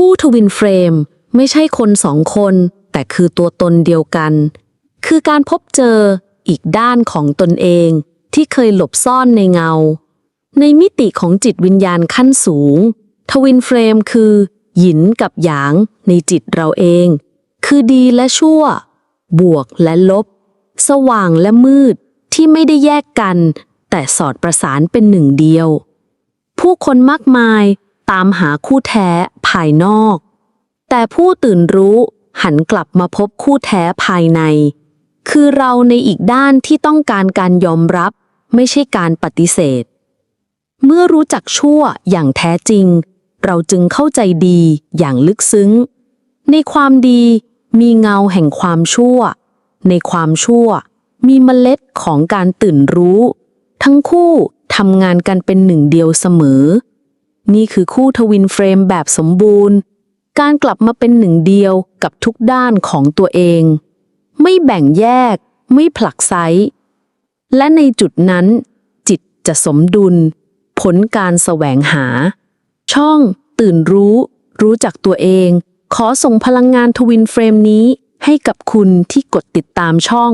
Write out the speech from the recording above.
คู่ทวินเฟรมไม่ใช่คนสองคน แต่คือตัวตนเดียวกัน คือการพบเจออีกด้านของตนเองที่เคยหลบซ่อนในเงา ในมิติของจิตวิญญาณขั้นสูง ทวินเฟรมคือ หยินกับหยางในจิตเราเอง คือดีและชั่ว บวกและลบ สว่างและมืดที่ไม่ได้แยกกัน แต่สอดประสานเป็นหนึ่งเดียว ผู้คนมากมาย ตามหาคู่แท้ภายนอก แต่ผู้ตื่นรู้หันกลับมาพบคู่แท้ภายใน คือเราในอีกด้านที่ต้องการการยอมรับ ไม่ใช่การปฏิเสธ เมื่อรู้จักชั่วอย่างแท้จริง เราจึงเข้าใจดีอย่างลึกซึ้ง ในความดีมีเงาแห่งความชั่ว ในความชั่ว มีเมล็ดของการตื่นรู้ ทั้งคู่ทำงานกันเป็นหนึ่งเดียวเสมอ นี่คือคู่ทวินเฟรมแบบสมบูรณ์ การกลับมาเป็นหนึ่งเดียวกับทุกด้านของตัวเอง ไม่แบ่งแยก ไม่ผลักไสและในจุดนั้น จิตจะสมดุล ผลการแสวงหา ช่องตื่นรู้ รู้จักตัวเอง ขอส่งพลังงานทวินเฟรมนี้ให้กับคุณที่กดติดตามช่อง